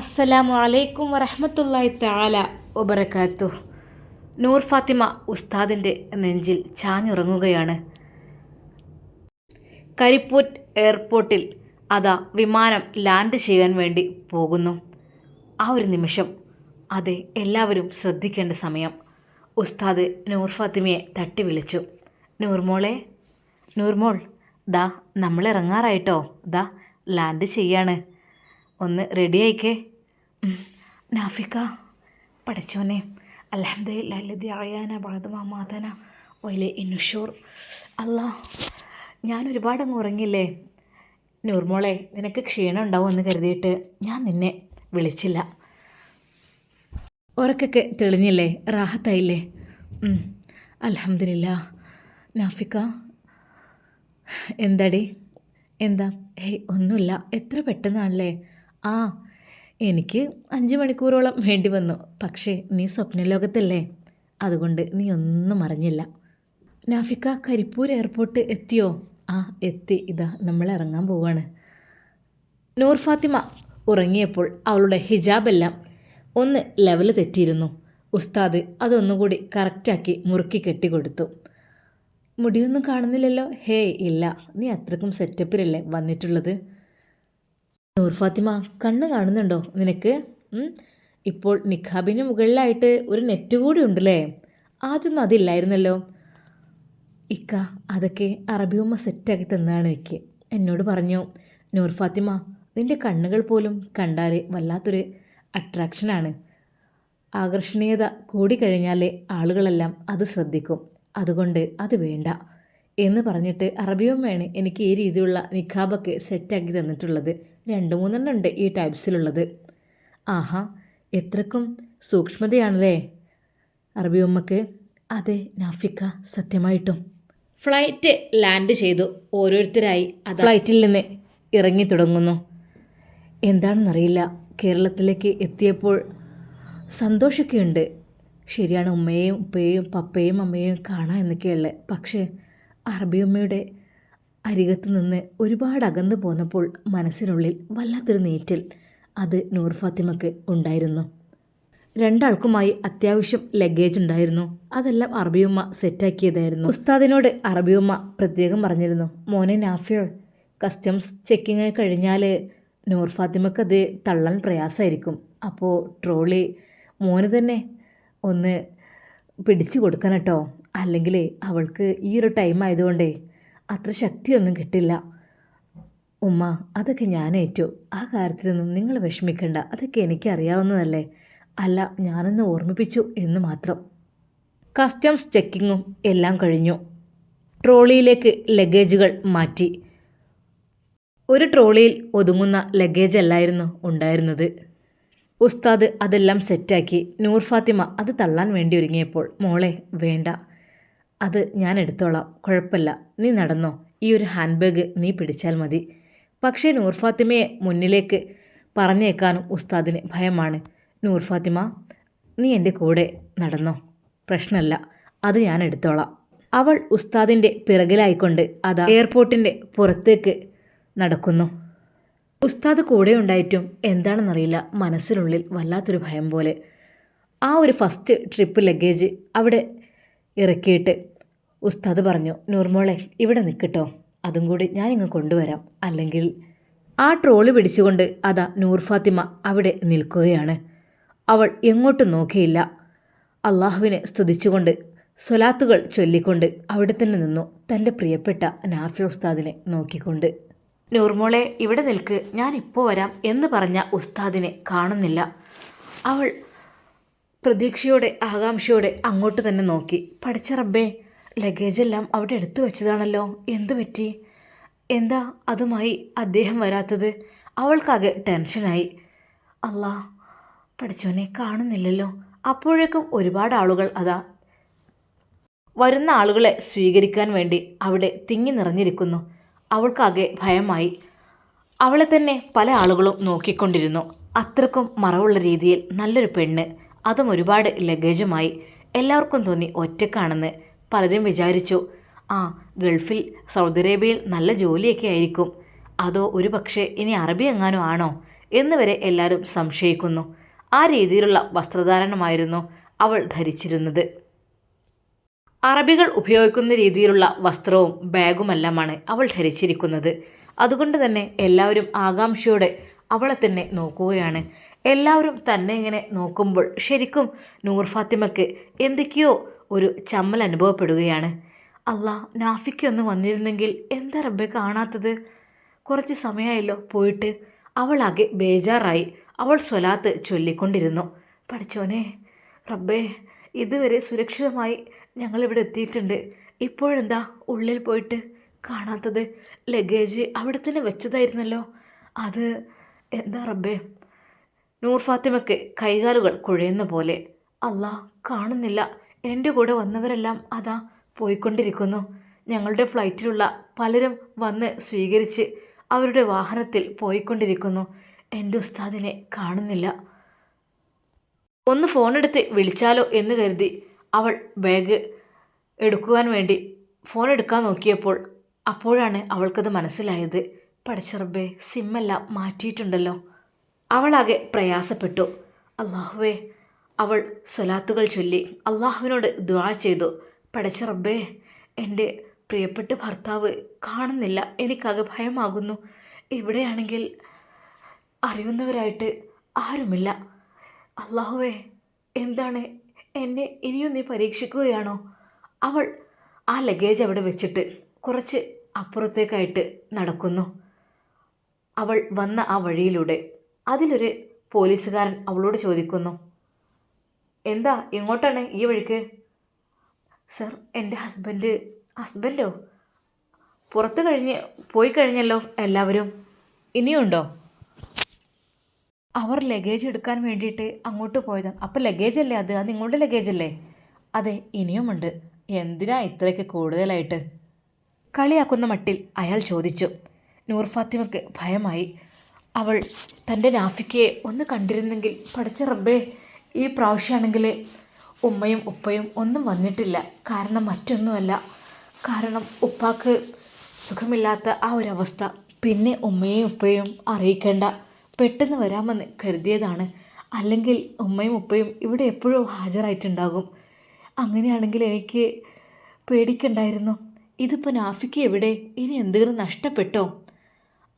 അസ്സലാമു അലൈക്കും വറഹമത്തല്ലായി താല വബറകാത്തു നൂർ ഫാത്തിമ ഉസ്താദിന്റെ നെഞ്ചിൽ ചാഞ്ഞുറങ്ങുകയാണ്. കരിപ്പൂറ്റ് എയർപോർട്ടിൽ അതാ വിമാനം ലാൻഡ് ചെയ്യാൻ വേണ്ടി പോകുന്നു. ആ ഒരു നിമിഷം അതെ എല്ലാവരും ശ്രദ്ധിക്കേണ്ട സമയം. ഉസ്താദ് നൂർ ഫാത്തിമയെ തട്ടി വിളിച്ചു. നൂർമോളെ നൂർമോൾ ദാ നമ്മൾ ഇറങ്ങാറായിട്ടോ? ദാ ലാൻഡ് ചെയ്യാണ്. ഒന്ന് റെഡി ആയിക്കേ. ഉം. നാഫിക്ക പഠിച്ചോനെ. അലഹമ്മദി അയാന ബാധമാതന വൈലെ ഇന്നുഷൂർ അല്ല ഞാൻ ഒരുപാട് അങ്ങ് ഉറങ്ങില്ലേ നൂർമോളെ നിനക്ക് ക്ഷീണം ഉണ്ടാവുമെന്ന് കരുതിയിട്ട് ഞാൻ നിന്നെ വിളിച്ചില്ല. ഉറക്കൊക്കെ തെളിഞ്ഞില്ലേ? റാഹത്തായില്ലേ? അലഹമില്ല നാഫിക്ക. എന്താടി? എന്താ? ഹേയ് ഒന്നുമില്ല. എത്ര പെട്ടെന്നാണല്ലേ? ആ എനിക്ക് അഞ്ച് മണിക്കൂറോളം വേണ്ടി വന്നു. പക്ഷേ നീ സ്വപ്നലോകത്തല്ലേ അതുകൊണ്ട് നീ ഒന്നും അറിഞ്ഞില്ല. നാഫിക്ക കരിപ്പൂർ എയർപോർട്ട് എത്തിയോ? ആ എത്തി. ഇതാ നമ്മൾ ഇറങ്ങാൻ പോവാണ്. നൂർ ഫാത്തിമ ഉറങ്ങിയപ്പോൾ അവളുടെ ഹിജാബെല്ലാം ഒന്ന് ലെവൽ തെറ്റിയിരുന്നു. ഉസ്താദ് അതൊന്നുകൂടി കറക്റ്റാക്കി മുറുക്കി കെട്ടിക്കൊടുത്തു. മുടിയൊന്നും കാണുന്നില്ലല്ലോ? ഹേയ് ഇല്ല. നീ അത്രക്കും സെറ്റപ്പിലല്ലേ വന്നിട്ടുള്ളത്? നൂർ ഫാത്തിമ കണ്ണ് കാണുന്നുണ്ടോ നിനക്ക്? ഇപ്പോൾ നിഖാബിന് മുകളിലായിട്ട് ഒരു നെറ്റ് കൂടി ഉണ്ടല്ലേ? ആദ്യമൊന്നും അതില്ലായിരുന്നല്ലോ. ഇക്ക അതൊക്കെ അറബി ഉമ്മ സെറ്റാക്കി തന്നതാണ് എനിക്ക്. എന്നോട് പറഞ്ഞു നൂർ ഫാത്തിമ നിന്റെ കണ്ണുകൾ പോലും കണ്ടാൽ വല്ലാത്തൊരു അട്രാക്ഷനാണ് ആകർഷണീയത കൂടിക്കഴിഞ്ഞാലേ ആളുകളെല്ലാം അത് ശ്രദ്ധിക്കും. അതുകൊണ്ട് അത് വേണ്ട എന്ന് പറഞ്ഞിട്ട് അറബിയമ്മയാണ് എനിക്ക് ഈ രീതിയിലുള്ള നിഖാബൊക്കെ സെറ്റാക്കി തന്നിട്ടുള്ളത്. രണ്ട് മൂന്നെണ്ണം ഉണ്ട് ഈ ടൈപ്സിലുള്ളത് ആഹാ എത്രക്കും സൂക്ഷ്മതയാണല്ലേ? അറബി ഉമ്മക്ക് അതെ നാഫിക്ക സത്യമായിട്ടും. ഫ്ലൈറ്റ് ലാൻഡ് ചെയ്തു. ഓരോരുത്തരായി. അത്. ഫ്ലൈറ്റിൽ നിന്ന് ഇറങ്ങി തുടങ്ങുന്നു. എന്താണെന്നറിയില്ല. കേരളത്തിലേക്ക് എത്തിയപ്പോൾ സന്തോഷമൊക്കെയുണ്ട്. ശരിയാണ് ഉമ്മയെയും ഉപ്പയെയും പപ്പയും അമ്മയെയും കാണാം എന്നൊക്കെയുള്ളത് പക്ഷേ അറബിയമ്മയുടെ അരികത്ത് നിന്ന് ഒരുപാട് അകന്നു പോന്നപ്പോൾ മനസ്സിനുള്ളിൽ വല്ലാത്തൊരു നീറ്റൽ അത് നൂർ ഫാത്തിമക്ക് ഉണ്ടായിരുന്നു. രണ്ടാൾക്കുമായി അത്യാവശ്യം ലഗേജ് ഉണ്ടായിരുന്നു. അതെല്ലാം അറബിയമ്മ സെറ്റാക്കിയതായിരുന്നു ഉസ്താദിനോട് അറബിയമ്മ പ്രത്യേകം പറഞ്ഞിരുന്നു മോനെ നാഫിയോ കസ്റ്റംസ് ചെക്കിങ് കഴിഞ്ഞാൽ നൂർ ഫാത്തിമക്ക് അത് തള്ളാൻ പ്രയാസമായിരിക്കും അപ്പോൾ ട്രോളി മോന് തന്നെ ഒന്ന് പിടിച്ചു കൊടുക്കണം കേട്ടോ അല്ലെങ്കിൽ അവൾക്ക് ഈ ഒരു ടൈം ആയതുകൊണ്ടേ അത്ര ശക്തിയൊന്നും കിട്ടില്ല. ഉമ്മ അതൊക്കെ ഞാനേറ്റു ആ കാര്യത്തിലൊന്നും നിങ്ങൾ വിഷമിക്കണ്ട. അതൊക്കെ എനിക്കറിയാവുന്നതല്ലേ. അല്ല ഞാനൊന്ന് ഓർമ്മിപ്പിച്ചു എന്ന് മാത്രം. കസ്റ്റംസ് ചെക്കിങ്ങും എല്ലാം കഴിഞ്ഞു. ട്രോളിയിലേക്ക് ലഗേജുകൾ മാറ്റി. ഒരു ട്രോളിയിൽ ഒതുങ്ങുന്ന ലഗേജ് അല്ലായിരുന്നു ഉണ്ടായിരുന്നത്. ഉസ്താദ് അതെല്ലാം സെറ്റാക്കി. നൂർ ഫാത്തിമ അത് തള്ളാൻ വേണ്ടി ഒരുങ്ങിയപ്പോൾ മോളെ വേണ്ട. അത് ഞാൻ എടുത്തോളാം. കുഴപ്പമില്ല. നീ നടന്നോ. ഈ ഒരു ഹാൻഡ് ബാഗ് നീ പിടിച്ചാൽ മതി. പക്ഷേ നൂർഫാത്തിമയെ മുന്നിലേക്ക് പറഞ്ഞേക്കാനും ഉസ്താദിന് ഭയമാണ്. നൂർഫാത്തിമ നീ എന്റെ കൂടെ നടന്നോ. പ്രശ്നമല്ല. അത് ഞാൻ എടുത്തോളാം. അവൾ ഉസ്താദിന്റെ പിറകിലായിക്കൊണ്ട് അതാ എയർപോർട്ടിന്റെ പുറത്തേക്ക് നടക്കുന്നു. ഉസ്താദ് കൂടെ ഉണ്ടായിട്ടും എന്താണെന്നറിയില്ല. മനസ്സിനുള്ളിൽ വല്ലാത്തൊരു ഭയം പോലെ. ആ ഒരു ഫസ്റ്റ് ട്രിപ്പ് ലഗേജ് അവിടെ ഇറക്കിയിട്ട്. ഉസ്താദ് പറഞ്ഞു നൂർമോളെ ഇവിടെ നിൽക്കട്ടോ അതും കൂടി ഞാൻ ഇങ്ങ് കൊണ്ടുവരാം. അല്ലെങ്കിൽ ആ ട്രോളി പിടിച്ചുകൊണ്ട് അതാ നൂർ ഫാത്തിമ അവിടെ നിൽക്കുകയാണ്. അവൾ എങ്ങോട്ടും നോക്കിയില്ല. അള്ളാഹുവിനെ സ്തുതിച്ചുകൊണ്ട് സ്വലാത്തുകൾ ചൊല്ലിക്കൊണ്ട് അവിടെ തന്നെ നിന്നു തന്റെ പ്രിയപ്പെട്ട നാഫി ഉസ്താദിനെ നോക്കിക്കൊണ്ട്. നൂർമോളെ ഇവിടെ നിൽക്ക്. ഞാൻ ഇപ്പോൾ വരാം എന്ന് പറഞ്ഞ ഉസ്താദിനെ കാണുന്നില്ല. അവൾ പ്രതീക്ഷയോടെ ആകാംക്ഷയോടെ അങ്ങോട്ട് തന്നെ നോക്കി. പഠിച്ച റബ്ബേ ലഗേജെല്ലാം അവിടെ എടുത്തു വെച്ചതാണല്ലോ. എന്തു പറ്റി? എന്താ? അതുമായി അദ്ദേഹം വരാത്തത്? അവൾക്കാകെ ടെൻഷനായി. അല്ലാ പഠിച്ചവനെ കാണുന്നില്ലല്ലോ. അപ്പോഴേക്കും ഒരുപാട് ആളുകൾ അതാ വരുന്ന ആളുകളെ സ്വീകരിക്കാൻ വേണ്ടി അവിടെ തിങ്ങി നിറഞ്ഞിരിക്കുന്നു. അവൾക്കാകെ ഭയമായി. അവളെ തന്നെ പല ആളുകളും നോക്കിക്കൊണ്ടിരുന്നു. അത്രക്കും മറവുള്ള രീതിയിൽ നല്ലൊരു പെണ്ണ്. അതും ഒരുപാട് ലഗേജുമായി എല്ലാവർക്കും തോന്നി ഒറ്റക്കാണെന്ന് പലരും വിചാരിച്ചു. ആ ഗൾഫിൽ സൗദി അറേബ്യയിൽ നല്ല ജോലിയൊക്കെ ആയിരിക്കും. അതോ ഒരു പക്ഷേ ഇനി അറബി എങ്ങാനും ആണോ? എന്ന് വരെ എല്ലാവരും സംശയിക്കുന്നു. ആ രീതിയിലുള്ള വസ്ത്രധാരണമായിരുന്നു അവൾ ധരിച്ചിരുന്നത്. അറബികൾ ഉപയോഗിക്കുന്ന രീതിയിലുള്ള വസ്ത്രവും ബാഗുമെല്ലാമാണ് അവൾ ധരിച്ചിരിക്കുന്നത്. അതുകൊണ്ട് തന്നെ എല്ലാവരും ആകാംക്ഷയോടെ അവളെ തന്നെ നോക്കുകയാണ്. എല്ലാവരും തന്നെ ഇങ്ങനെ നോക്കുമ്പോൾ ശരിക്കും നൂർ ഫാത്തിമയ്ക്ക് എന്തൊക്കെയോ ഒരു ചമ്മൽ അനുഭവപ്പെടുകയാണ്. നാഫിക്ക് ഒന്ന് വന്നിരുന്നെങ്കിൽ എന്താ റബ്ബെ കാണാത്തത്? കുറച്ച് സമയമായല്ലോ പോയിട്ട്. അവളാകെ ബേജാറായി. അവൾ സ്വലാത്ത് ചൊല്ലിക്കൊണ്ടിരുന്നു. പഠിച്ചോനെ റബ്ബേ ഇതുവരെ സുരക്ഷിതമായി ഞങ്ങളിവിടെ എത്തിയിട്ടുണ്ട്. ഇപ്പോഴെന്താ ഉള്ളിൽ പോയിട്ട് കാണാത്തത്? ലഗേജ് അവിടെ തന്നെ വെച്ചതായിരുന്നല്ലോ. അത് എന്താ റബ്ബേ? നൂർ ഫാത്തിമയ്ക്ക് കൈകാലുകൾ കുഴയുന്ന പോലെ അല്ലാ കാണുന്നില്ല. എന്റെ കൂടെ വന്നവരെല്ലാം അതാ പോയിക്കൊണ്ടിരിക്കുന്നു. ഞങ്ങളുടെ ഫ്ലൈറ്റിലുള്ള പലരും വന്ന് സ്വീകരിച്ച് അവരുടെ വാഹനത്തിൽ പോയിക്കൊണ്ടിരിക്കുന്നു. എന്റെ ഉസ്താദിനെ കാണുന്നില്ല. ഒന്ന് ഫോണെടുത്ത് വിളിച്ചാലോ എന്ന് കരുതി അവൾ ബാഗ് എടുക്കുവാൻ വേണ്ടി ഫോൺ എടുക്കാൻ നോക്കിയപ്പോൾ അപ്പോഴാണ് അവൾക്കത് മനസ്സിലായത്. പഠിച്ചറബേ സിമ്മെല്ലാം മാറ്റിയിട്ടുണ്ടല്ലോ. അവളാകെ പ്രയാസപ്പെട്ടു. അള്ളാഹുവേ അവൾ സ്വലാത്തുകൾ ചൊല്ലി അള്ളാഹുവിനോട് ദ്വാ ചെയ്തു. പടച്ച റബ്ബേ എന്റെ പ്രിയപ്പെട്ട ഭർത്താവ് കാണുന്നില്ല എനിക്കകെ ഭയമാകുന്നു. ഇവിടെയാണെങ്കിൽ അറിയുന്നവരായിട്ട് ആരുമില്ല. അള്ളാഹുവേ എന്താണ് എന്നെ ഇനിയും നീ പരീക്ഷിക്കുകയാണോ? അവൾ ആ ലഗേജ് അവിടെ വെച്ചിട്ട് കുറച്ച് അപ്പുറത്തേക്കായിട്ട് നടക്കുന്നു. അവൾ വന്ന ആ വഴിയിലൂടെ അതിലൊരു പോലീസുകാരൻ അവളോട് ചോദിക്കുന്നു എന്താ എങ്ങോട്ടാണ് ഈ വഴിക്ക്? സർ എന്റെ ഹസ്ബൻഡ് ഹസ്ബൻഡോ? പുറത്ത് കഴിഞ്ഞ് പോയി കഴിഞ്ഞല്ലോ എല്ലാവരും. ഇനിയുണ്ടോ? അവർ ലഗേജ് എടുക്കാൻ വേണ്ടിയിട്ട് അങ്ങോട്ട് പോയതാണ് അപ്പോൾ ലഗേജ് അല്ലേ അത്? അത് നിങ്ങളുടെ ലഗേജ് അല്ലേ അതെ ഇനിയുമുണ്ട്. എന്തിനാ ഇത്രയ്ക്ക് കൂടുതലായിട്ട്? കളിയാക്കുന്ന മട്ടിൽ അയാൾ ചോദിച്ചു. നൂർ ഫാത്തിമയ്ക്ക് ഭയമായി അവൾ തന്റെ നാഫിക്കയെ ഒന്ന് കണ്ടിരുന്നെങ്കിൽ പഠിച്ച റബ്ബേ ഈ പ്രാവശ്യമാണെങ്കിൽ ഉമ്മയും ഉപ്പയും ഒന്നും വന്നിട്ടില്ല. കാരണം മറ്റൊന്നുമല്ല. കാരണം ഉപ്പാക്ക് സുഖമില്ലാത്ത ആ ഒരവസ്ഥ. പിന്നെ ഉമ്മയും ഉപ്പയും അറിയിക്കേണ്ട. പെട്ടെന്ന് വരാമെന്ന് കരുതിയതാണ്. അല്ലെങ്കിൽ ഉമ്മയും ഉപ്പയും ഇവിടെ എപ്പോഴും ഹാജരായിട്ടുണ്ടാകും. അങ്ങനെയാണെങ്കിൽ എനിക്ക് പേടിക്കണ്ടായിരുന്നു. ഇതിപ്പോൾ നാഫിക്ക് എവിടെ? ഇനി എന്തെങ്കിലും നഷ്ടപ്പെട്ടോ?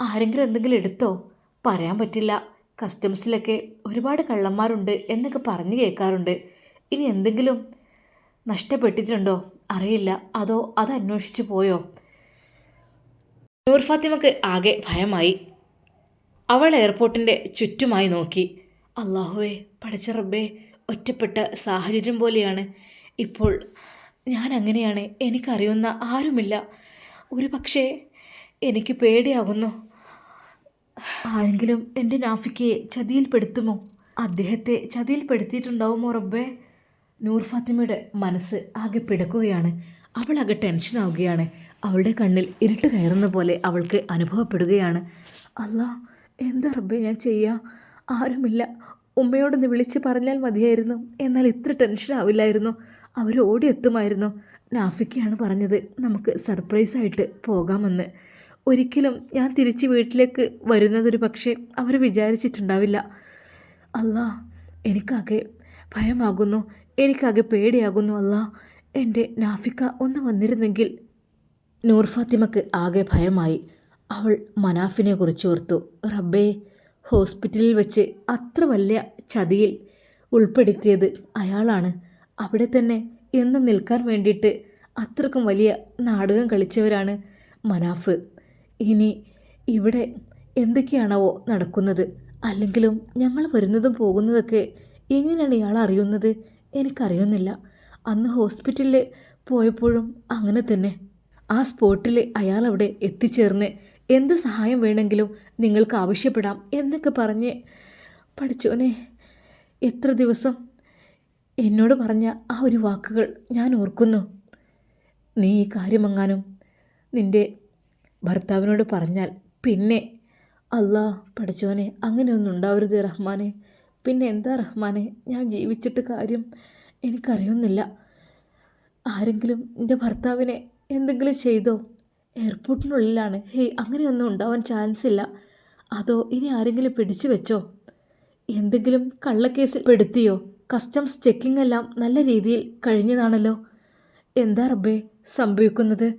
ആരെങ്കിലും എന്തെങ്കിലും എടുത്തോ? പറയാൻ പറ്റില്ല. കസ്റ്റംസിലൊക്കെ ഒരുപാട് കള്ളന്മാരുണ്ട് എന്നൊക്കെ പറഞ്ഞു കേൾക്കാറുണ്ട്. ഇനി എന്തെങ്കിലും നഷ്ടപ്പെട്ടിട്ടുണ്ടോ? അറിയില്ല. അതോ അത് അന്വേഷിച്ച് പോയോ? നൂർ ഫാത്തിമക്ക് ആകെ ഭയമായി. അവൾ എയർപോർട്ടിന്റെ ചുറ്റുമായി നോക്കി. അള്ളാഹുവേ പഠിച്ച റബ്ബേ ഒറ്റപ്പെട്ട സാഹചര്യം പോലെയാണ്. ഇപ്പോൾ ഞാൻ അങ്ങനെയാണ്. എനിക്കറിയുന്ന ആരുമില്ല. ഒരു പക്ഷേ എനിക്ക് പേടിയാകുന്നു. ആരെങ്കിലും എന്റെ നാഫിക്കയെ ചതിയിൽപ്പെടുത്തുമോ? അദ്ദേഹത്തെ ചതിയിൽപ്പെടുത്തിയിട്ടുണ്ടാവുമോ റബ്ബേ? നൂർ ഫാത്തിമയുടെ മനസ്സ് ആകെ പിടക്കുകയാണ്. അവളകെ ടെൻഷൻ ആവുകയാണ്. അവളുടെ കണ്ണിൽ ഇരുട്ട് കയറുന്ന പോലെ അവൾക്ക് അനുഭവപ്പെടുകയാണ്. അല്ല എന്താ റബ്ബേ ഞാൻ ചെയ്യാ? ആരുമില്ല. ഉമ്മയോടൊന്ന് വിളിച്ച് പറഞ്ഞാൽ മതിയായിരുന്നു. എന്നാൽ ഇത്ര ടെൻഷൻ ആവില്ലായിരുന്നു. അവർ ഓടിയെത്തുമായിരുന്നു. നാഫിക്കയാണ് പറഞ്ഞത് നമുക്ക് സർപ്രൈസായിട്ട് പോകാമെന്ന്. ഒരിക്കലും ഞാൻ തിരിച്ച് വീട്ടിലേക്ക് വരുന്നതൊരു പക്ഷേ അവർ വിചാരിച്ചിട്ടുണ്ടാവില്ല. അല്ലാ എനിക്കാകെ ഭയമാകുന്നു. എനിക്കാകെ പേടിയാകുന്നു അല്ല എന്റെ നാഫിക്ക ഒന്ന് വന്നിരുന്നെങ്കിൽ നൂർ ഫാത്തിമക്ക് ആകെ ഭയമായി. അവൾ മനാഫിനെ കുറിച്ച് ഓർത്തു. റബ്ബേ ഹോസ്പിറ്റലിൽ വെച്ച് അത്ര വലിയ ചതിയിൽ ഉൾപ്പെടുത്തിയത് അയാളാണ്. അവിടെ തന്നെ എന്ന് നിൽക്കാൻ വേണ്ടിയിട്ട് അത്രക്കും വലിയ നാടകം കളിച്ചവരാണ് മനാഫ്. ഇനി ഇവിടെ എന്തൊക്കെയാണാവോ നടക്കുന്നത്? അല്ലെങ്കിലും ഞങ്ങൾ വരുന്നതും പോകുന്നതൊക്കെ എങ്ങനെയാണ് ഇയാൾ അറിയുന്നത്? എനിക്കറിയുന്നില്ല. അന്ന് ഹോസ്പിറ്റലിൽ പോയപ്പോഴും അങ്ങനെ തന്നെ. ആ സ്പോട്ടിൽ അയാൾ അവിടെ എത്തിച്ചേർന്ന് എന്ത് സഹായം വേണമെങ്കിലും നിങ്ങൾക്ക് ആവശ്യപ്പെടാം എന്നൊക്കെ പറഞ്ഞ് പഠിച്ചോനെ എത്ര ദിവസം എന്നോട് പറഞ്ഞ ആ ഒരു വാക്കുകൾ ഞാൻ ഓർക്കുന്നു. നീ ഈ കാര്യമെങ്ങാനും നിന്റെ ഭർത്താവിനോട് പറഞ്ഞാൽ പിന്നെ അല്ലാ പഠിച്ചോനെ അങ്ങനെയൊന്നും ഉണ്ടാവരുത് റഹ്മാനെ. പിന്നെ എന്താ റഹ്മാനെ ഞാൻ ജീവിച്ചിട്ട് കാര്യം എനിക്കറിയുന്നില്ല. ആരെങ്കിലും എന്റെ ഭർത്താവിനെ എന്തെങ്കിലും ചെയ്തോ? എയർപോർട്ടിനുള്ളിലാണ്. ഹേയ് അങ്ങനെയൊന്നും ഉണ്ടാവാൻ ചാൻസ് ഇല്ല. അതോ ഇനി ആരെങ്കിലും പിടിച്ചു വെച്ചോ? എന്തെങ്കിലും കള്ളക്കേസിൽ പെടുത്തിയോ? കസ്റ്റംസ് ചെക്കിംഗ് എല്ലാം നല്ല രീതിയിൽ കഴിഞ്ഞതാണല്ലോ. എന്താ റബ്ബേ സംഭവിക്കുന്നത്?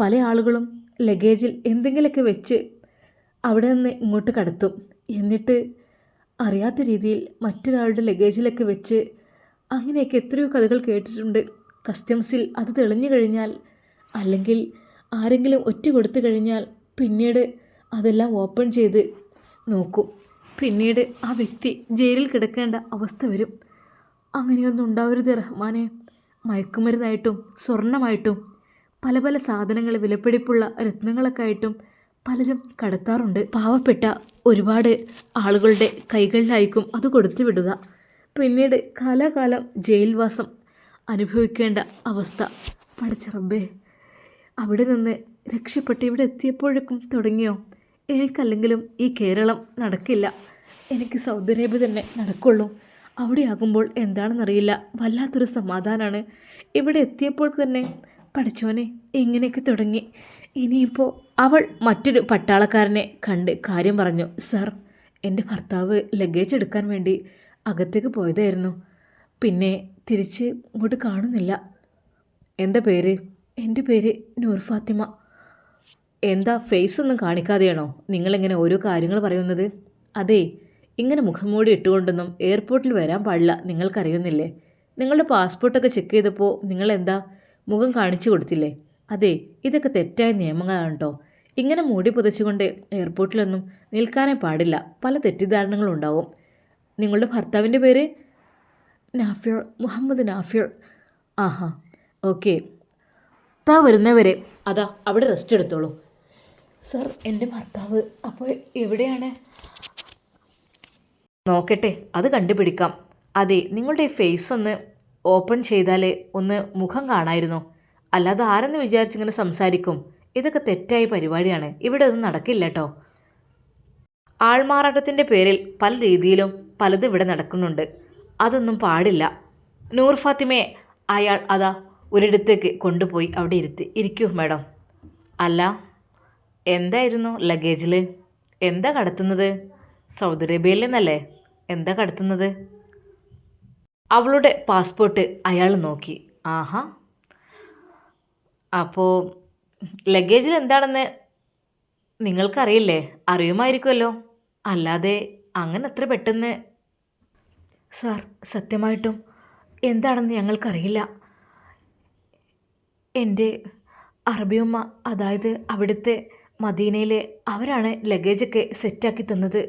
പല ആളുകളും ലഗേജിൽ എന്തെങ്കിലുമൊക്കെ വെച്ച് അവിടെ നിന്ന് ഇങ്ങോട്ട് കടത്തും. എന്നിട്ട് അറിയാത്ത രീതിയിൽ മറ്റൊരാളുടെ ലഗേജിലൊക്കെ വെച്ച് അങ്ങനെയൊക്കെ എത്രയോ കഥകൾ കേട്ടിട്ടുണ്ട്. കസ്റ്റംസിൽ അത് തെളിഞ്ഞു കഴിഞ്ഞാൽ അല്ലെങ്കിൽ ആരെങ്കിലും ഒറ്റ കൊടുത്തു കഴിഞ്ഞാൽ പിന്നീട് അതെല്ലാം ഓപ്പൺ ചെയ്ത് നോക്കും. പിന്നീട് ആ വ്യക്തി ജയിലിൽ കിടക്കേണ്ട അവസ്ഥ വരും. അങ്ങനെയൊന്നും ഉണ്ടാവരുത് റഹ്മാനെ. മയക്കുമരുന്നായിട്ടും സ്വർണമായിട്ടും പല പല സാധനങ്ങൾ വിലപിടിപ്പുള്ള രത്നങ്ങളൊക്കെ ആയിട്ടും പലരും കടത്താറുണ്ട്. പാവപ്പെട്ട ഒരുപാട് ആളുകളുടെ കൈകളിലായിരിക്കും അത് കൊടുത്തു വിടുക. പിന്നീട് കാലാകാലം ജയിൽവാസം അനുഭവിക്കേണ്ട അവസ്ഥ. പഠിച്ചറമ്പേ അവിടെ നിന്ന് രക്ഷപ്പെട്ട് ഇവിടെ എത്തിയപ്പോഴേക്കും തുടങ്ങിയോ? എനിക്കല്ലെങ്കിലും ഈ കേരളം നടക്കില്ല. എനിക്ക് സൗദി അറേബ്യ തന്നെ നടക്കുള്ളൂ. അവിടെ ആകുമ്പോൾ എന്താണെന്നറിയില്ല. വല്ലാത്തൊരു സമാധാനമാണ് ഇവിടെ എത്തിയപ്പോൾ തന്നെ പഠിച്ചോനെ ഇങ്ങനെയൊക്കെ തുടങ്ങി. ഇനിയിപ്പോൾ അവൾ മറ്റൊരു പട്ടാളക്കാരനെ കണ്ട് കാര്യം പറഞ്ഞു. സർ എന്റെ ഭർത്താവ് ലഗേജ് എടുക്കാൻ വേണ്ടി അകത്തേക്ക് പോയതായിരുന്നു. പിന്നെ തിരിച്ച് ഇങ്ങോട്ട് കാണുന്നില്ല. എന്താ പേര്? എന്റെ പേര് നൂർ ഫാത്തിമ. എന്താ ഫേസ് ഒന്നും കാണിക്കാതെയാണോ? നിങ്ങളിങ്ങനെ ഓരോ കാര്യങ്ങൾ പറയുന്നത്? അതെ ഇങ്ങനെ മുഖംമൂടി ഇട്ടുകൊണ്ടൊന്നും എയർപോർട്ടിൽ വരാൻ പാടില്ല നിങ്ങൾക്കറിയുന്നില്ലേ? നിങ്ങളുടെ പാസ്പോർട്ടൊക്കെ ചെക്ക് ചെയ്തപ്പോൾ നിങ്ങൾ എന്താ മുഖം കാണിച്ചു കൊടുത്തില്ലേ? അതെ ഇതൊക്കെ തെറ്റായ നിയമങ്ങളാണ് കേട്ടോ ഇങ്ങനെ മൂടി പുതച്ചുകൊണ്ട് എയർപോർട്ടിലൊന്നും നിൽക്കാനേ പാടില്ല. പല തെറ്റിദ്ധാരണകളും ഉണ്ടാവും. നിങ്ങളുടെ ഭർത്താവിന്റെ പേര്? നാഫിയർ മുഹമ്മദ് നാഫിയർ ആഹാ ഓക്കെ. താ വരുന്നവരെ. അതാ അവിടെ റെസ്റ്റ് എടുത്തോളൂ. സർ എന്റെ ഭർത്താവ് അപ്പോൾ എവിടെയാണ്? നോക്കട്ടെ അത് കണ്ടുപിടിക്കാം. അതെ നിങ്ങളുടെ ഫേസ് ഒന്ന് ഓപ്പൺ ചെയ്താലേ ഒന്ന് മുഖം കാണായിരുന്നു. അല്ലാതെ ആരെന്ന് വിചാരിച്ചിങ്ങനെ സംസാരിക്കും. ഇതൊക്കെ തെറ്റായ പരിപാടിയാണ്. ഇവിടെ ഒന്നും നടക്കില്ല കേട്ടോ ആൾമാറാട്ടത്തിന്റെ പേരിൽ പല രീതിയിലും പലതും ഇവിടെ നടക്കുന്നുണ്ട്. അതൊന്നും പാടില്ല. നൂർ ഫാത്തിമയെ അയാൾ അതാ ഒരിടത്തേക്ക് കൊണ്ടുപോയി അവിടെ ഇരുത്തി. ഇരിക്കൂ മാഡം. അല്ല എന്തായിരുന്നു ലഗേജിൽ എന്താ കടത്തുന്നത്? സൗദി അറേബ്യയിൽ നിന്നല്ലേ? എന്താ കടത്തുന്നത്? അവളുടെ പാസ്പോർട്ട് അയാൾ നോക്കി. ആഹാ. അപ്പോൾ ലഗേജിൽ എന്താണെന്ന് നിങ്ങൾക്കറിയില്ലേ? അറിയുമായിരിക്കുമല്ലോ. അല്ലാതെ അങ്ങനെ അത്ര പെട്ടെന്ന്? സാർ സത്യമായിട്ടും എന്താണെന്ന് ഞങ്ങൾക്കറിയില്ല. എന്റെ അറബിയമ്മ അതായത് അവിടുത്തെ മദീനയിലെ അവരാണ് ലഗേജൊക്കെ സെറ്റാക്കി തന്നത്.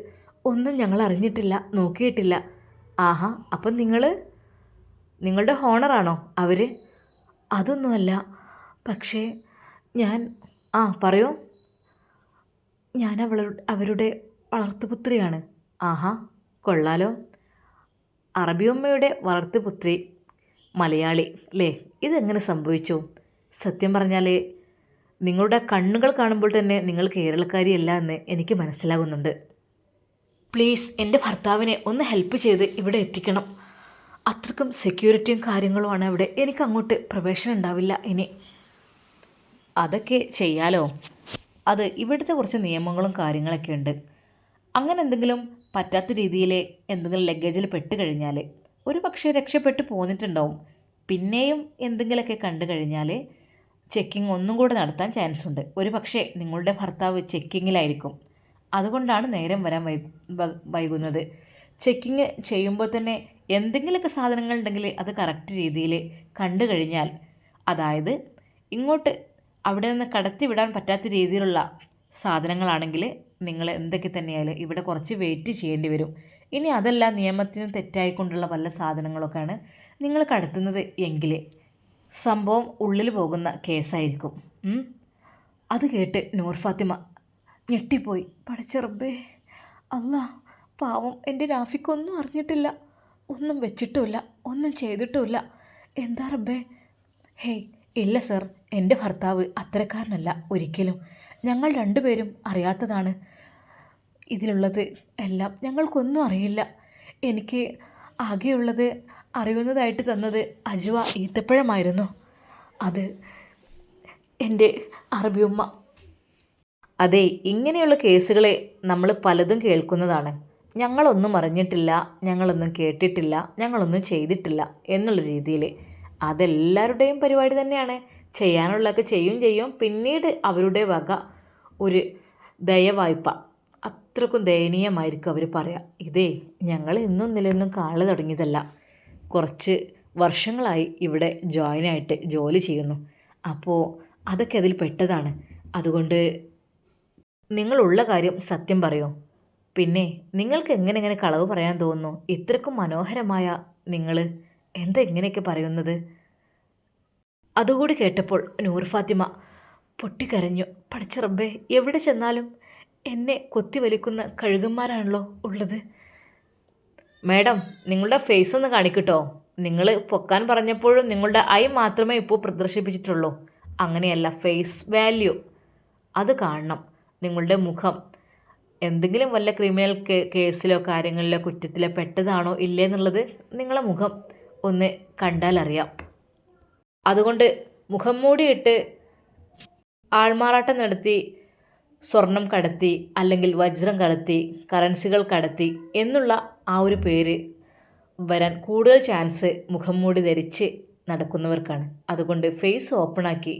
ഒന്നും ഞങ്ങൾ അറിഞ്ഞിട്ടില്ല നോക്കിയിട്ടില്ല. ആഹാ അപ്പം നിങ്ങൾ നിങ്ങളുടെ ഹോണറാണോ അവർ അതൊന്നുമല്ല പക്ഷേ ഞാൻ ആ പറയൂ. ഞാൻ അവളുടെ അവരുടെ വളർത്തുപുത്രിയാണ്. ആഹാ കൊള്ളാലോ. അറബിയമ്മയുടെ വളർത്തുപുത്രി മലയാളി അല്ലേ ഇതെങ്ങനെ സംഭവിച്ചു? സത്യം പറഞ്ഞാൽ നിങ്ങളുടെ കണ്ണുകൾ കാണുമ്പോൾ തന്നെ നിങ്ങൾ കേരളക്കാരിയല്ല എന്ന് എനിക്ക് മനസ്സിലാകുന്നുണ്ട്. പ്ലീസ് എന്റെ ഭർത്താവിനെ ഒന്ന് ഹെൽപ്പ് ചെയ്ത് ഇവിടെ എത്തിക്കണം. അത്രക്കും സെക്യൂരിറ്റിയും കാര്യങ്ങളുമാണ് ഇവിടെ. എനിക്ക് അങ്ങോട്ട് പ്രവേശനം ഉണ്ടാവില്ല ഇനി. അതൊക്കെ ചെയ്യാലോ? അത് ഇവിടുത്തെ കുറച്ച് നിയമങ്ങളും കാര്യങ്ങളൊക്കെ ഉണ്ട്. അങ്ങനെ എന്തെങ്കിലും പറ്റാത്ത രീതിയിൽ എന്തെങ്കിലും ലഗേജിൽ പെട്ട് കഴിഞ്ഞാൽ ഒരു പക്ഷേ രക്ഷപ്പെട്ട് പോന്നിട്ടുണ്ടാവും. പിന്നെയും എന്തെങ്കിലുമൊക്കെ കണ്ടു കഴിഞ്ഞാൽ ചെക്കിംഗ് ഒന്നും കൂടെ നടത്താൻ ചാൻസ് ഉണ്ട്. ഒരു പക്ഷേ നിങ്ങളുടെ ഭർത്താവ് ചെക്കിങ്ങിലായിരിക്കും അതുകൊണ്ടാണ് നേരം വരാൻ വൈകുന്നത്. ചെക്കിങ് ചെയ്യുമ്പോൾ തന്നെ എന്തെങ്കിലുമൊക്കെ സാധനങ്ങൾ ഉണ്ടെങ്കിൽ അത് കറക്റ്റ് രീതിയിൽ കണ്ടു കഴിഞ്ഞാൽ അതായത് ഇങ്ങോട്ട് അവിടെ നിന്ന് കടത്തി വിടാൻ പറ്റാത്ത രീതിയിലുള്ള സാധനങ്ങളാണെങ്കിൽ നിങ്ങൾ എന്തൊക്കെ തന്നെയായാലും ഇവിടെ കുറച്ച് വെയിറ്റ് ചെയ്യേണ്ടി വരും. ഇനി അതല്ല നിയമത്തിന് തെറ്റായിക്കൊണ്ടുള്ള വല്ല സാധനങ്ങളൊക്കെയാണ് നിങ്ങൾ കടത്തുന്നത് എങ്കിൽ സംഭവം ഉള്ളിൽ പോകുന്ന കേസായിരിക്കും. അത് കേട്ട് നൂർ ഫാത്തിമ ഞെട്ടിപ്പോയി. പടച്ചെറുബേ അല്ല പാവം. എന്റെ രാഫിക്കൊന്നും അറിഞ്ഞിട്ടില്ല. ഒന്നും വെച്ചിട്ടുമില്ല. ഒന്നും ചെയ്തിട്ടുമില്ല. എന്താ റബ്ബേ? ഹേയ് ഇല്ല സർ. എന്റെ ഭർത്താവ് അത്തരക്കാരനല്ല ഒരിക്കലും. ഞങ്ങൾ രണ്ടുപേരും അറിയാത്തതാണ് ഇതിലുള്ളത്. എല്ലാം ഞങ്ങൾക്കൊന്നും അറിയില്ല. എനിക്ക് ആകെയുള്ളത് അറിയുന്നതായിട്ട് തന്നത് അജുവ ഈത്തപ്പഴമായിരുന്നു. അത് എന്റെ അറബിയുമ്മ. അതെ ഇങ്ങനെയുള്ള കേസുകളെ നമ്മൾ പലതും കേൾക്കുന്നതാണ്. ഞങ്ങളൊന്നും അറിഞ്ഞിട്ടില്ല ഞങ്ങളൊന്നും കേട്ടിട്ടില്ല ഞങ്ങളൊന്നും ചെയ്തിട്ടില്ല എന്നുള്ള രീതിയിൽ. അതെല്ലാവരുടെയും പരിപാടി തന്നെയാണ്. ചെയ്യാനുള്ളതൊക്കെ ചെയ്യും ചെയ്യും. പിന്നീട് അവരുടെ വക ഒരു ദയവായ്പ. അത്രക്കും ദയനീയമായിരിക്കും അവർ പറയാം. ഇതേ ഞങ്ങൾ ഇന്നും നിലയൊന്നും കാൾ തുടങ്ങിയതല്ല. കുറച്ച് വർഷങ്ങളായി ഇവിടെ ജോയിനായിട്ട് ജോലി ചെയ്യുന്നു. അപ്പോൾ അതൊക്കെ അതിൽ പെട്ടതാണ്. അതുകൊണ്ട് നിങ്ങളുള്ള കാര്യം സത്യം പറയൂ? പിന്നെ നിങ്ങൾക്ക് എങ്ങനെ എങ്ങനെ കളവ് പറയാൻ തോന്നുന്നു? ഇത്രക്കും മനോഹരമായ നിങ്ങൾ എന്താ ഇങ്ങനെയൊക്കെ പറയുന്നത്? അതുകൂടി കേട്ടപ്പോൾ നൂർ ഫാത്തിമ പൊട്ടിക്കരഞ്ഞു. പഠിച്ച റബ്ബേ എവിടെ ചെന്നാലും എന്നെ കൊത്തി വലിക്കുന്ന കഴുകന്മാരാണല്ലോ ഉള്ളത്? മാഡം നിങ്ങളുടെ ഫേസ് ഒന്ന് കാണിക്കട്ടോ. നിങ്ങൾ പൊക്കാൻ പറഞ്ഞപ്പോഴും നിങ്ങളുടെ ഐ മാത്രമേ ഇപ്പോൾ പ്രദർശിപ്പിച്ചിട്ടുള്ളൂ. അങ്ങനെയല്ല ഫേസ് വാല്യൂ അത് കാണണം. നിങ്ങളുടെ മുഖം. എന്തെങ്കിലും വല്ല ക്രിമിനൽ കേസിലോ കാര്യങ്ങളിലോ കുറ്റത്തിലോ പെട്ടതാണോ ഇല്ലേ എന്നുള്ളത് നിങ്ങളെ മുഖം ഒന്ന് കണ്ടാൽ അറിയാം അതുകൊണ്ട് മുഖം മൂടിയിട്ട് ആൾമാറാട്ടം നടത്തി സ്വർണം കടത്തി അല്ലെങ്കിൽ വജ്രം കടത്തി കറൻസികൾ കടത്തി എന്നുള്ള ആ ഒരു പേര് വരാൻ കൂടുതൽ ചാൻസ് മുഖം മൂടി ധരിച്ച് നടക്കുന്നവർക്കാണ്. അതുകൊണ്ട് ഫേസ് ഓപ്പണാക്കി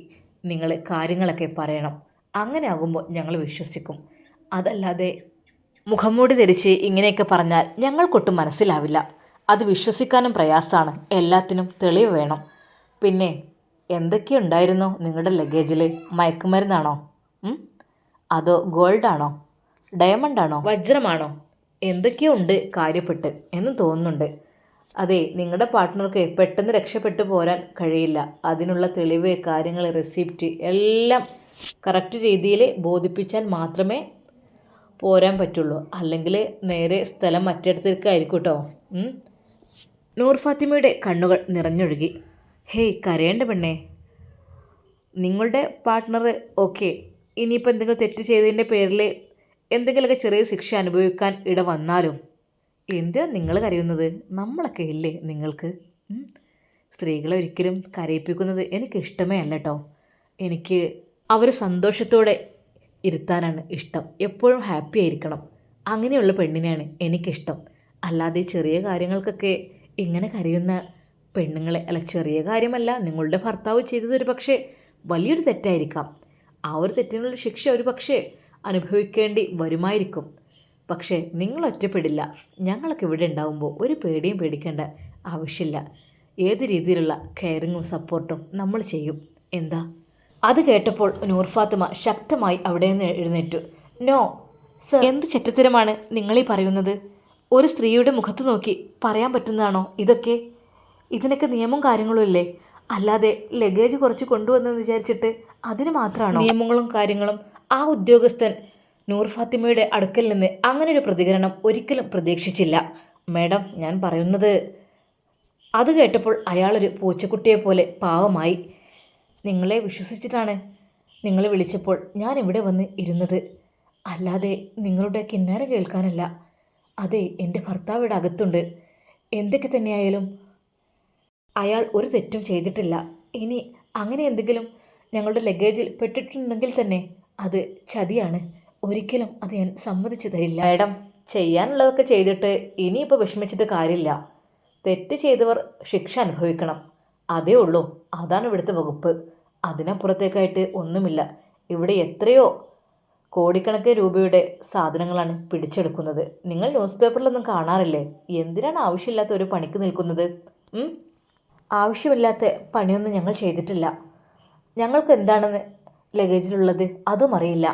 നിങ്ങൾ കാര്യങ്ങളൊക്കെ പറയണം. അങ്ങനെ ആകുമ്പോൾ ഞങ്ങൾ വിശ്വസിക്കും. അതല്ലാതെ മുഖംമൂടി ധരിച്ച് ഇങ്ങനെയൊക്കെ പറഞ്ഞാൽ ഞങ്ങൾക്കൊട്ടും മനസ്സിലാവില്ല. അത് വിശ്വസിക്കാനും പ്രയാസമാണ്. എല്ലാത്തിനും തെളിവ് വേണം. പിന്നെ എന്തൊക്കെയുണ്ടായിരുന്നു നിങ്ങളുടെ ലഗേജിൽ മയക്കുമരുന്നാണോ? അതോ ഗോൾഡാണോ? ഡയമണ്ടാണോ? വജ്രമാണോ? എന്തൊക്കെയോ ഉണ്ട് കാര്യപ്പെട്ട് എന്ന് തോന്നുന്നുണ്ട്. അതെ നിങ്ങളുടെ പാർട്ട്ണർക്ക് പെട്ടെന്ന് രക്ഷപ്പെട്ടു പോരാൻ കഴിയില്ല. അതിനുള്ള തെളിവ് കാര്യങ്ങൾ റെസിപ്റ്റ് എല്ലാം കറക്റ്റ് രീതിയിൽ ബോധിപ്പിച്ചാൽ മാത്രമേ പോരാൻ പറ്റുള്ളൂ. അല്ലെങ്കിൽ നേരെ സ്ഥലം മറ്റിടത്തേക്കായിരിക്കും കേട്ടോ. നൂർ ഫാത്തിമയുടെ കണ്ണുകൾ നിറഞ്ഞൊഴുകി. ഹേയ് കരയേണ്ട പെണ്ണേ. നിങ്ങളുടെ പാർട്ട്ണർ ഓക്കെ. ഇനിയിപ്പോൾ എന്തെങ്കിലും തെറ്റ് ചെയ്തതിന്റെ പേരിൽ എന്തെങ്കിലുമൊക്കെ ചെറിയ ശിക്ഷ അനുഭവിക്കാൻ ഇട വന്നാലും. എന്തിനാ നിങ്ങൾ കരയുന്നത്? നമ്മളൊക്കെ ഇല്ലേ നിങ്ങൾക്ക്? സ്ത്രീകളെ ഒരിക്കലും കരയിപ്പിക്കുന്നത് എനിക്ക് ഇഷ്ടമേ അല്ല കേട്ടോ എനിക്ക് അവർ സന്തോഷത്തോടെ ഇരുത്താനാണ് ഇഷ്ടം. എപ്പോഴും ഹാപ്പി ആയിരിക്കണം. അങ്ങനെയുള്ള പെണ്ണിനെയാണ് എനിക്കിഷ്ടം. അല്ലാതെ ചെറിയ കാര്യങ്ങൾക്കൊക്കെ ഇങ്ങനെ കരയുന്ന പെണ്ണുങ്ങളെ അല്ല ചെറിയ കാര്യമല്ല നിങ്ങളുടെ ഭർത്താവ് ചെയ്തത് ഒരു പക്ഷേ വലിയൊരു തെറ്റായിരിക്കാം. ആ ഒരു തെറ്റിനുള്ള ശിക്ഷ ഒരു പക്ഷേ അനുഭവിക്കേണ്ടി വരുമായിരിക്കും. പക്ഷേ നിങ്ങൾ ഒറ്റപ്പെടില്ല. ഞങ്ങളൊക്കെ ഇവിടെ ഉണ്ടാകുമ്പോൾ ഒരു പേടിയും പേടിക്കേണ്ട ആവശ്യമില്ല. ഏത് രീതിയിലുള്ള കെയറിങ്ങും സപ്പോർട്ടും നമ്മൾ ചെയ്യും. എന്താ? അത് കേട്ടപ്പോൾ നൂർ ഫാത്തിമ ശക്തമായി അവിടെ നിന്ന് എഴുന്നേറ്റു. No sir. എന്ത് ചെറ്റത്തരമാണ് നിങ്ങളീ പറയുന്നത്? ഒരു സ്ത്രീയുടെ മുഖത്ത് നോക്കി പറയാൻ പറ്റുന്നതാണോ ഇതൊക്കെ? ഇതിനൊക്കെ നിയമവും കാര്യങ്ങളും ഇല്ലേ? അല്ലാതെ ലഗേജ് കുറച്ച് കൊണ്ടുവന്നെന്ന് വിചാരിച്ചിട്ട് അതിന് മാത്രമാണോ? നിയമങ്ങളും കാര്യങ്ങളും ആ ഉദ്യോഗസ്ഥൻ നൂർ ഫാത്തിമയുടെ അടുക്കൽ നിന്ന് അങ്ങനെ ഒരു പ്രതികരണം ഒരിക്കലും പ്രതീക്ഷിച്ചില്ല. മേഡം ഞാൻ പറയുന്നത് അത് കേട്ടപ്പോൾ അയാളൊരു പൂച്ചക്കുട്ടിയെ പോലെ പാവമായി നിങ്ങളെ വിശ്വസിച്ചിട്ടാണ് നിങ്ങൾ വിളിച്ചപ്പോൾ ഞാൻ ഇവിടെ വന്ന് ഇരുന്നത്. അല്ലാതെ നിങ്ങളുടെ കിന്നാര കേൾക്കാനല്ല. അതെ എന്റെ ഭർത്താവ് ഇവിടെ അകത്തുണ്ട്. എന്തൊക്കെ തന്നെയായാലും അയാൾ ഒരു തെറ്റും ചെയ്തിട്ടില്ല. ഇനി അങ്ങനെ എന്തെങ്കിലും ഞങ്ങളുടെ ലഗേജിൽ പെട്ടിട്ടുണ്ടെങ്കിൽ തന്നെ അത് ചതിയാണ്. ഒരിക്കലും അത് ഞാൻ സമ്മതിച്ചു തരില്ല. മാഡം ചെയ്യാനുള്ളതൊക്കെ ചെയ്തിട്ട് ഇനിയിപ്പോൾ വിഷമിച്ചിട്ട് കാര്യമില്ല. തെറ്റ് ചെയ്തവർ ശിക്ഷ അനുഭവിക്കണം. അതേ ഉള്ളൂ. അതാണ് ഇവിടുത്തെ വകുപ്പ്. അതിനപ്പുറത്തേക്കായിട്ട് ഒന്നുമില്ല. ഇവിടെ എത്രയോ കോടിക്കണക്കിന് രൂപയുടെ സാധനങ്ങളാണ് പിടിച്ചെടുക്കുന്നത്. നിങ്ങൾ ന്യൂസ് പേപ്പറിലൊന്നും കാണാറില്ലേ? എന്തിനാണ് ആവശ്യമില്ലാത്ത ഒരു പണിക്ക് നിൽക്കുന്നത്? ആവശ്യമില്ലാത്ത പണിയൊന്നും ഞങ്ങൾ ചെയ്തിട്ടില്ല. ഞങ്ങൾക്ക് എന്താണെന്ന് ലഗേജിലുള്ളത് അതും അറിയില്ല.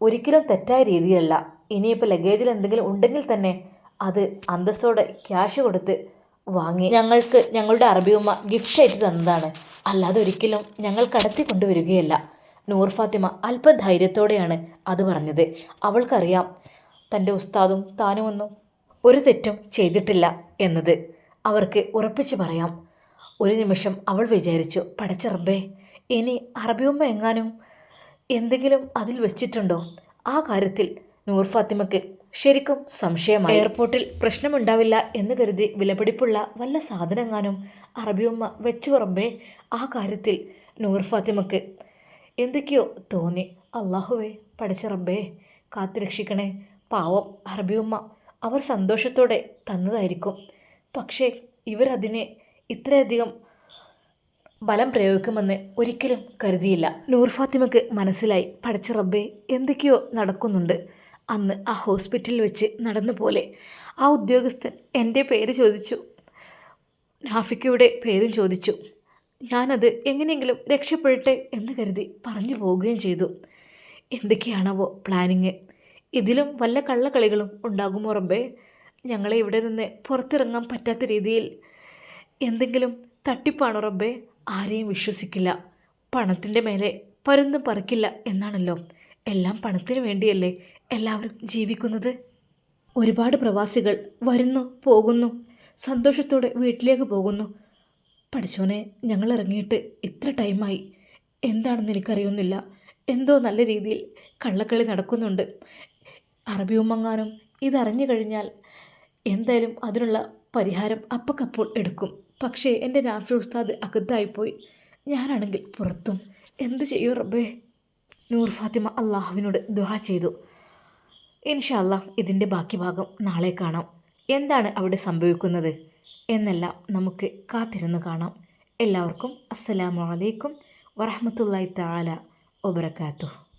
ഒരിക്കലും തെറ്റായ രീതിയിലല്ല ഇനിയിപ്പോൾ ലഗേജിൽ എന്തെങ്കിലും ഉണ്ടെങ്കിൽ തന്നെ അത് അന്തസ്സോടെ ക്യാഷ് കൊടുത്ത് വാങ്ങി ഞങ്ങൾക്ക് ഞങ്ങളുടെ അറബിയമ്മ ഗിഫ്റ്റായിട്ട് തന്നതാണ്. അല്ലാതെ ഒരിക്കലും ഞങ്ങൾ കടത്തി കൊണ്ടുവരികയല്ല. നൂർ ഫാത്തിമ അല്പം ധൈര്യത്തോടെയാണ് അത് പറഞ്ഞത്. അവൾക്കറിയാം തന്റെ ഉസ്താദും താനുമൊന്നും ഒരു തെറ്റും ചെയ്തിട്ടില്ല എന്നത്. അവർക്ക് ഉറപ്പിച്ച് പറയാം. ഒരു നിമിഷം അവൾ വിചാരിച്ചു പടച്ച റബ്ബേ ഇനി അറബിയമ്മ എങ്ങാനും എന്തെങ്കിലും അതിൽ വെച്ചിട്ടുണ്ടോ? ആ കാര്യത്തിൽ നൂർ ഫാത്തിമയ്ക്ക് ശരിക്കും സംശയമായി. എയർപോർട്ടിൽ പ്രശ്നമുണ്ടാവില്ല എന്ന് കരുതി വിലപിടിപ്പുള്ള വല്ല സാധനങ്ങാനും അറബിയമ്മ വെച്ചു റബ്ബേ ആ കാര്യത്തിൽ നൂർ ഫാത്തിമക്ക്. എന്തൊക്കെയോ തോന്നി. അള്ളാഹുവേ പഠിച്ച റബ്ബേ കാത്തുരക്ഷിക്കണേ. പാവം അറബിയമ്മ അവർ സന്തോഷത്തോടെ തന്നതായിരിക്കും. പക്ഷേ ഇവരതിനെ ഇത്രയധികം ബലം പ്രയോഗിക്കുമെന്ന് ഒരിക്കലും കരുതിയില്ല. നൂർ ഫാത്തിമക്ക് മനസ്സിലായി. പഠിച്ച റബ്ബേ എന്തൊക്കെയോ നടക്കുന്നുണ്ട്. അന്ന് ആ ഹോസ്പിറ്റലിൽ വെച്ച് നടന്ന പോലെ ആ ഉദ്യോഗസ്ഥൻ എന്റെ പേര് ചോദിച്ചു. നാഫിക്കയുടെ പേരും ചോദിച്ചു. ഞാനത് എങ്ങനെയെങ്കിലും രക്ഷപ്പെടട്ടെ എന്ന് കരുതി പറഞ്ഞു പോവുകയും ചെയ്തു. എന്തൊക്കെയാണാവോ പ്ലാനിങ്. ഇതിലും വല്ല കള്ളക്കളികളും ഉണ്ടാകുമോ റബ്ബേ? ഞങ്ങളെ ഇവിടെ നിന്ന് പുറത്തിറങ്ങാൻ പറ്റാത്ത രീതിയിൽ എന്തെങ്കിലും തട്ടിപ്പാണോ റബ്ബേ? ആരെയും വിശ്വസിക്കില്ല. പണത്തിന്റെ മേലെ പരുന്നും പറക്കില്ല എന്നാണല്ലോ. എല്ലാം പണത്തിന് വേണ്ടിയല്ലേ എല്ലാവരും ജീവിക്കുന്നത്. ഒരുപാട് പ്രവാസികൾ വരുന്നു പോകുന്നു. സന്തോഷത്തോടെ വീട്ടിലേക്ക് പോകുന്നു. പഠിച്ചോനെ ഞങ്ങൾ ഇറങ്ങിയിട്ട് ഇത്ര ടൈമായി. എന്താണെന്ന് എനിക്കറിയുന്നില്ല. എന്തോ നല്ല രീതിയിൽ കള്ളക്കളി നടക്കുന്നുണ്ട്. അറബി ഉമ്മങ്ങാനും ഇതറിഞ്ഞു കഴിഞ്ഞാൽ എന്തായാലും അതിനുള്ള പരിഹാരം അപ്പക്കപ്പോൾ എടുക്കും. പക്ഷേ എന്റെ നാഫി ഉസ്താദ് അകത്തായിപ്പോയി. ഞാനാണെങ്കിൽ പുറത്തും. എന്തു ചെയ്യും റബ്ബേ? നൂർ ഫാത്തിമ അള്ളാഹുവിനോട് ദുഹ ചെയ്തു. ഇൻഷല്ല ഇതിന്റെ ബാക്കി ഭാഗം നാളെ കാണാം. എന്താണ് അവിടെ സംഭവിക്കുന്നത്? എന്നെല്ലാം നമുക്ക് കാത്തിരുന്ന് കാണാം. എല്ലാവർക്കും അസ്സലാമു അലൈക്കും വറഹമത്തല്ലായി താല വബർക്കാത്തു